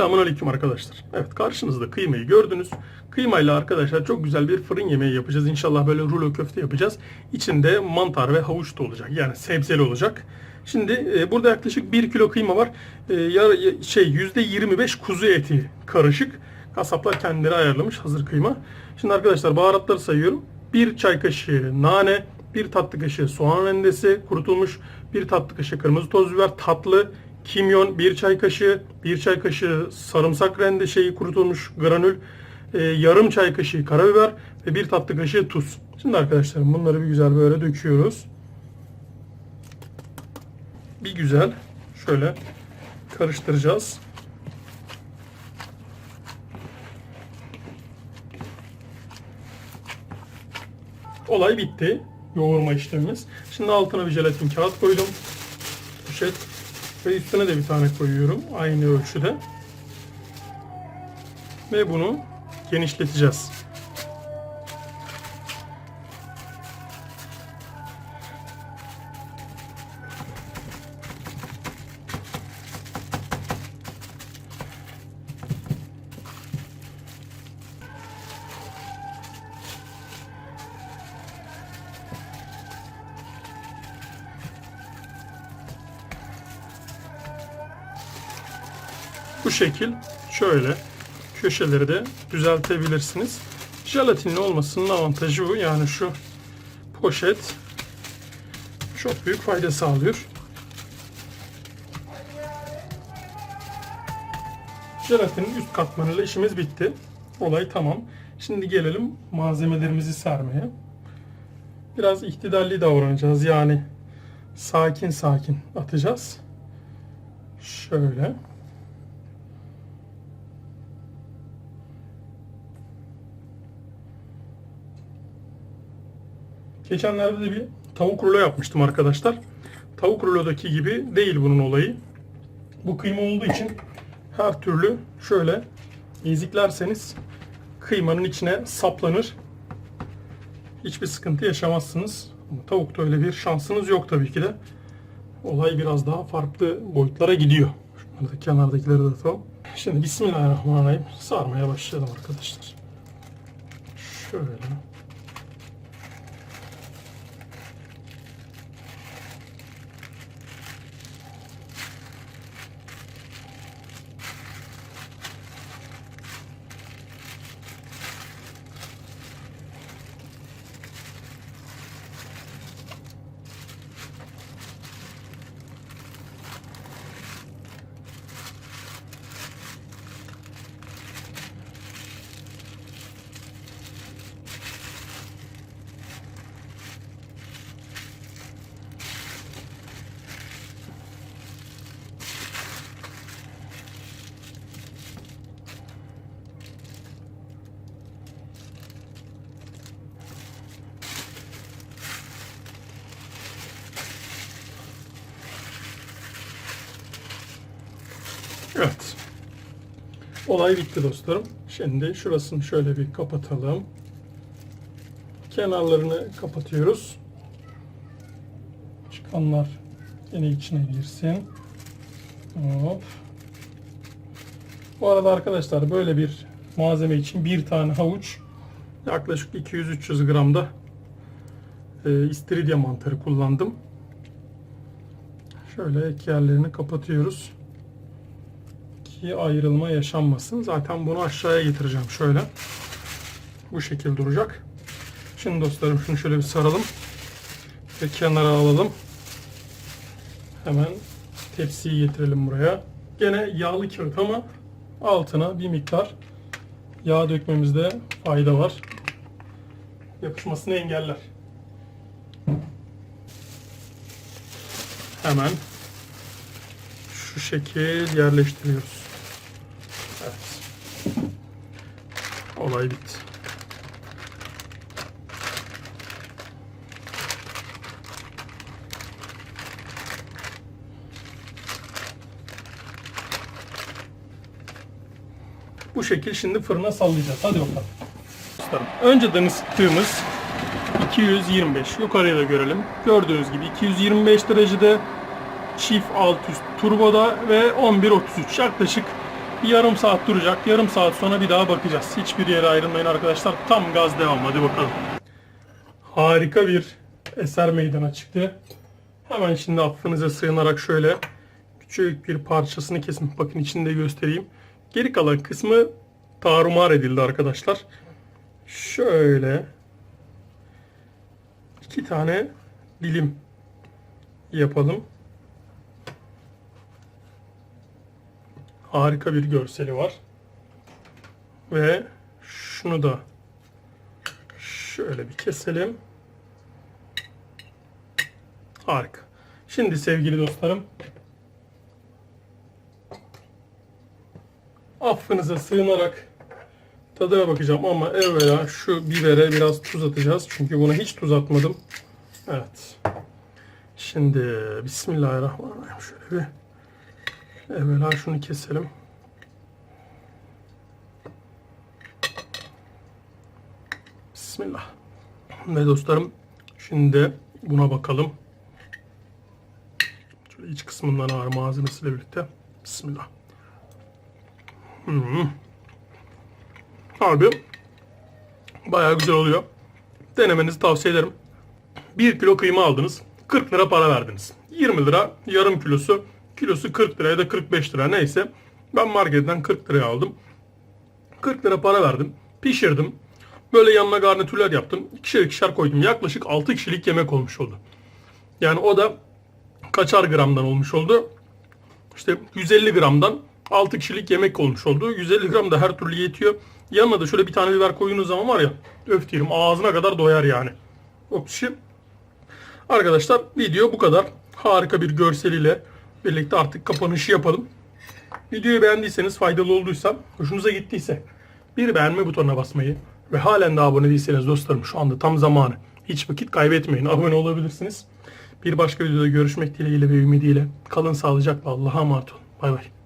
Selamun Aleyküm arkadaşlar. Evet karşınızda kıymayı gördünüz. Kıymayla arkadaşlar çok güzel bir fırın yemeği yapacağız. İnşallah böyle rulo köfte yapacağız. İçinde mantar ve havuç da olacak. Yani sebzeli olacak. Şimdi e, burada yaklaşık 1 kilo kıyma var. E, yar, ya- şey %25 kuzu eti karışık. Kasaplar kendileri ayarlamış hazır kıyma. Şimdi arkadaşlar baharatları sayıyorum. 1 çay kaşığı nane, 1 tatlı kaşığı soğan rendesi kurutulmuş, 1 tatlı kaşığı kırmızı toz biber, tatlı, kimyon 1 çay kaşığı, 1 çay kaşığı sarımsak rende şeyi kurutulmuş granül, e, yarım çay kaşığı karabiber ve 1 tatlı kaşığı tuz. Şimdi arkadaşlar bunları bir güzel böyle döküyoruz. Bir güzel şöyle karıştıracağız. Olay bitti. Yoğurma işlemimiz. Şimdi altına bir jelatin kağıt koydum. Poşet. Ve üstüne de bir tane koyuyorum. Aynı ölçüde. Ve bunu genişleteceğiz. Bu şekil şöyle köşeleri de düzeltebilirsiniz. Jelatinli olmasının avantajı bu. Yani şu poşet çok büyük fayda sağlıyor. Jelatinin üst katmanıyla işimiz bitti. Olay tamam. Şimdi gelelim malzemelerimizi sermeye. Biraz ihtidalli davranacağız. Yani sakin sakin atacağız. Şöyle. Geçenlerde de bir tavuk rulo yapmıştım arkadaşlar. Tavuk rulodaki gibi değil bunun olayı. Bu kıyma olduğu için her türlü şöyle eziklerseniz kıymanın içine saplanır. Hiçbir sıkıntı yaşamazsınız. Ama tavukta öyle bir şansınız yok tabii ki de. Olay biraz daha farklı boyutlara gidiyor. Şunları da kenardakileri de atalım. Şimdi Bismillahirrahmanirrahim sarmaya başlayalım arkadaşlar. Şöyle. Evet. Olay bitti dostlarım. Şimdi şurasını şöyle bir kapatalım. Kenarlarını kapatıyoruz. Çıkanlar yine içine girsin. Hop. Bu arada arkadaşlar böyle bir malzeme için bir tane havuç yaklaşık 200-300 gramda e, istiridye mantarı kullandım. Şöyle ek yerlerini kapatıyoruz ki ayrılma yaşanmasın. Zaten bunu aşağıya getireceğim şöyle. Bu şekil duracak. Şimdi dostlarım şunu şöyle bir saralım. Ve kenara alalım. Hemen tepsiyi getirelim buraya. Gene yağlı kağıt ama altına bir miktar yağ dökmemizde fayda var. Yapışmasını engeller. Hemen şu şekil yerleştiriyoruz. Olay bitti. Bu şekil şimdi fırına sallayacağız. Hadi bakalım. Dostlarım, önceden ısıttığımız 225 yukarıya da görelim. Gördüğünüz gibi 225 derecede çift alt üst turboda ve 11.33 yaklaşık Bir yarım saat duracak. Yarım saat sonra bir daha bakacağız. Hiçbir yere ayrılmayın arkadaşlar. Tam gaz devam. Hadi bakalım. Harika bir eser meydana çıktı. Hemen şimdi affınıza sığınarak şöyle küçük bir parçasını kesin. Bakın içinde göstereyim. Geri kalan kısmı tarumar edildi arkadaşlar. Şöyle iki tane dilim yapalım. Harika bir görseli var. Ve şunu da şöyle bir keselim. Harika. Şimdi sevgili dostlarım affınıza sığınarak tadına bakacağım ama evvela şu bibere biraz tuz atacağız. Çünkü buna hiç tuz atmadım. Evet. Şimdi Bismillahirrahmanirrahim. Şöyle bir evvela şunu keselim. Bismillah. Ve dostlarım şimdi buna bakalım. Şöyle iç kısmından ağır malzemesiyle birlikte. Bismillah. Hmm. Abi bayağı güzel oluyor. Denemenizi tavsiye ederim. 1 kilo kıyma aldınız. 40 lira para verdiniz. 20 lira yarım kilosu. Kilosu 40 lira ya da 45 lira neyse. Ben marketten 40 liraya aldım. 40 lira para verdim. Pişirdim. Böyle yanına garnitürler yaptım. İkişer ikişer koydum. Yaklaşık 6 kişilik yemek olmuş oldu. Yani o da kaçar gramdan olmuş oldu? İşte 150 gramdan 6 kişilik yemek olmuş oldu. 150 gram da her türlü yetiyor. Yanına da şöyle bir tane biber koyduğunuz zaman var ya öf diyelim ağzına kadar doyar yani. O kişi. Arkadaşlar video bu kadar. Harika bir görseliyle birlikte artık kapanışı yapalım. Videoyu beğendiyseniz faydalı olduysa, hoşunuza gittiyse bir beğenme butonuna basmayı ve halen de abone değilseniz dostlarım şu anda tam zamanı. Hiç vakit kaybetmeyin. Abone olabilirsiniz. Bir başka videoda görüşmek dileğiyle ve ümidiyle. Kalın sağlıcakla. Allah'a emanet olun. Bay bay.